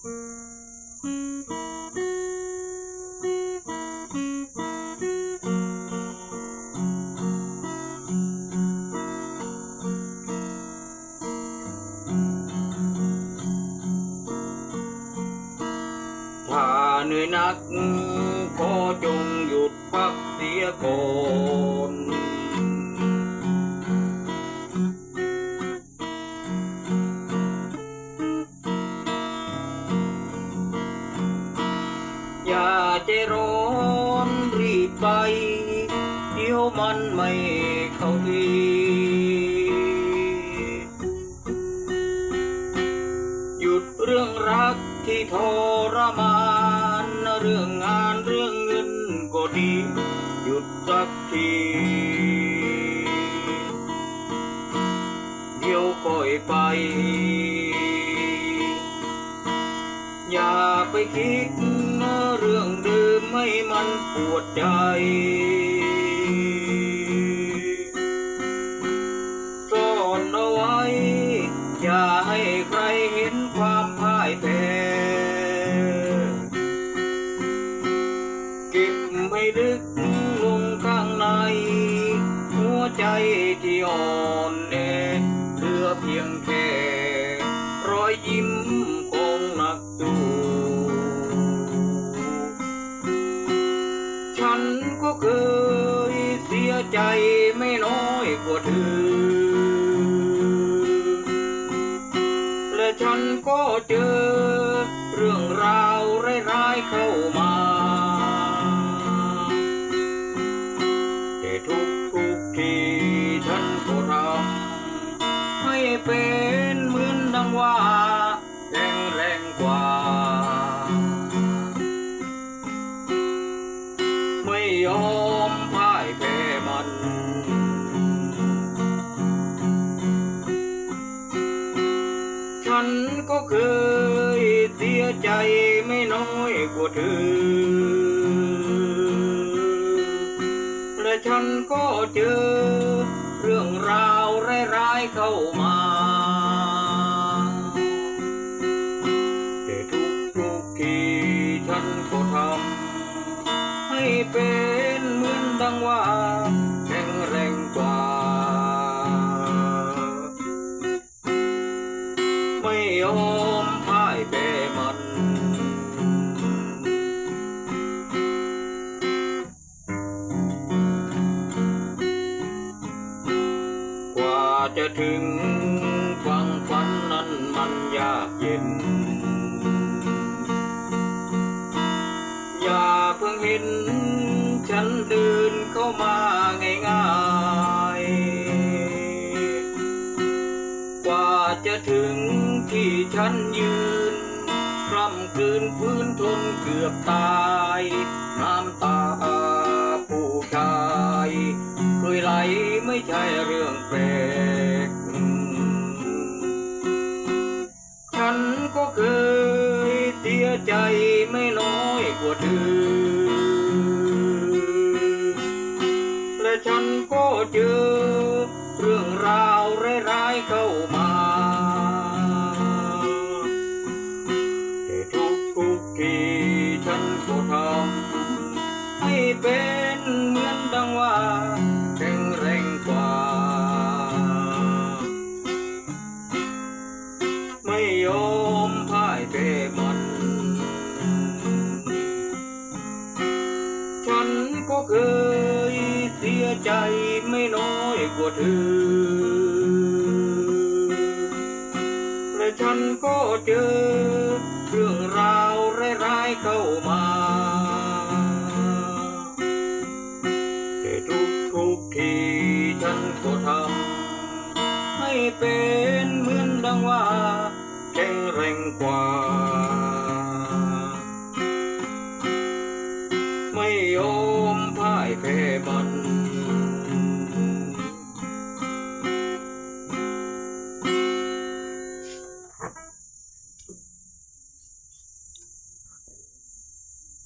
ถ้าเหนื่อยนัก ก็จงหยุดพักเสียก่อน ใจร้อนรีบไป เดี๋ยวมันไม่เข้าทีหยุดเรื่องรักที่ทรมาน เรื่องงานเรื่องเงินก็ดี หยุดสักทีเดี๋ยวค่อยไป อย่าไปคิด ให้มันปวดใจ ซ่อนเอาไว้ อย่าให้ใครเห็นความพ่ายแพ้เก็บให้ลึกลงข้างใน หัวใจที่อ่อนแอเหลือเพียงแค่ น เคยเสียใจไม่น้อยกว่าเธอ และฉันก็เจอ เรื่องราวร้ายๆเข้ามา แต่ทุกทุกๆทีฉันก็ทำให้เป็นเหมือนดังว่า จะถึงฟังฝันนั้นมันยากเย็น อย่าเพิ่งเห็น ฉันเดินเข้ามาง่ายๆ กว่าจะถึงที่ฉันยืนคร่ำคืนฟื้นทนเกือบตาย น้ำตาผู้ชายเคยไหลไม่ใช่เรื่องแปลก น้อ ใจไม่น้อยกว่าเธอ และฉันก็เจอ เรื่องราวร้ายๆเข้ามา แต่ทุกทุกๆทีฉันก็ทำให้เป็น